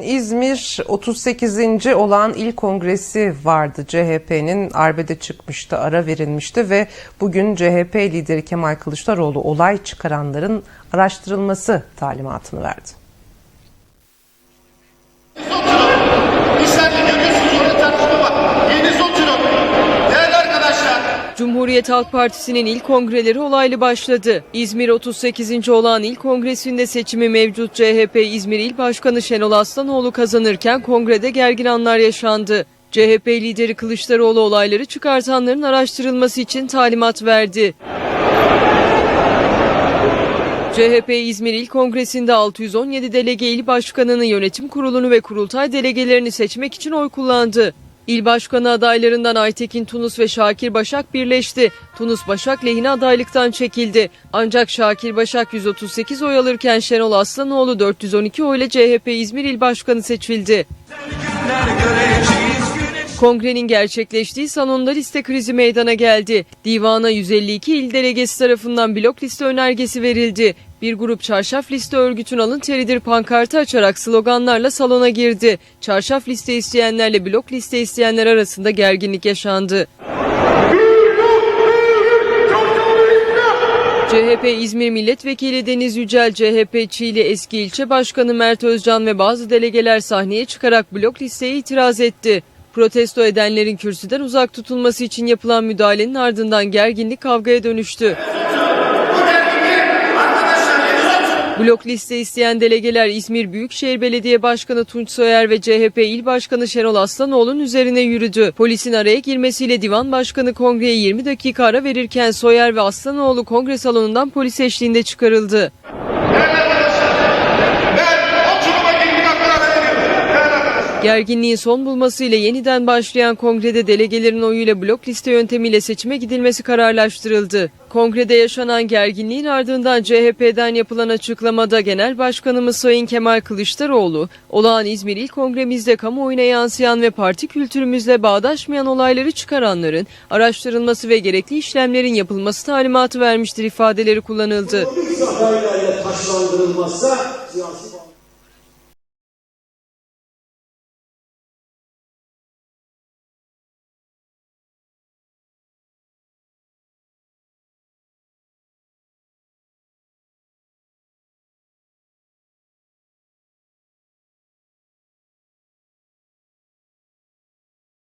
İzmir 38. olan il kongresi vardı. CHP'nin arbede çıkmıştı, ara verilmişti ve bugün CHP lideri Kemal Kılıçdaroğlu olay çıkaranların araştırılması talimatını verdi. Cumhuriyet Halk Partisi'nin il kongreleri olaylı başladı. İzmir 38. olan il kongresinde seçimi mevcut CHP İzmir İl Başkanı Şenol Aslanoğlu kazanırken kongrede gergin anlar yaşandı. CHP lideri Kılıçdaroğlu olayları çıkartanların araştırılması için talimat verdi. CHP İzmir İl Kongresi'nde 617 delege il başkanını, yönetim kurulunu ve kurultay delegelerini seçmek için oy kullandı. İl başkanı adaylarından Aytekin Tunus ve Şakir Başak birleşti. Tunus Başak lehine adaylıktan çekildi. Ancak Şakir Başak 138 oy alırken Şenol Aslanoğlu 412 oyla CHP İzmir İl Başkanı seçildi. Kongrenin gerçekleştiği salonda liste krizi meydana geldi. Divana 152 il delegesi tarafından blok liste önergesi verildi. Bir grup çarşaf liste örgütün alın teridir pankartı açarak sloganlarla salona girdi. Çarşaf liste isteyenlerle blok liste isteyenler arasında gerginlik yaşandı. CHP İzmir Milletvekili Deniz Yücel, CHP Çiğli eski ilçe başkanı Mert Özcan ve bazı delegeler sahneye çıkarak blok listeye itiraz etti. Protesto edenlerin kürsüden uzak tutulması için yapılan müdahalenin ardından gerginlik kavgaya dönüştü. Blok liste isteyen delegeler İzmir Büyükşehir Belediye Başkanı Tunç Soyer ve CHP İl Başkanı Şenol Aslanoğlu'nun üzerine yürüdü. Polisin araya girmesiyle Divan Başkanı kongreye 20 dakika ara verirken Soyer ve Aslanoğlu kongre salonundan polis eşliğinde çıkarıldı. Gerginliğin son bulmasıyla yeniden başlayan kongrede delegelerin oyuyla blok liste yöntemiyle seçime gidilmesi kararlaştırıldı. Kongrede yaşanan gerginliğin ardından CHP'den yapılan açıklamada Genel Başkanımız Sayın Kemal Kılıçdaroğlu, olağan İzmir İl Kongremizde kamuoyuna yansıyan ve parti kültürümüzle bağdaşmayan olayları çıkaranların araştırılması ve gerekli işlemlerin yapılması talimatı vermiştir ifadeleri kullanıldı.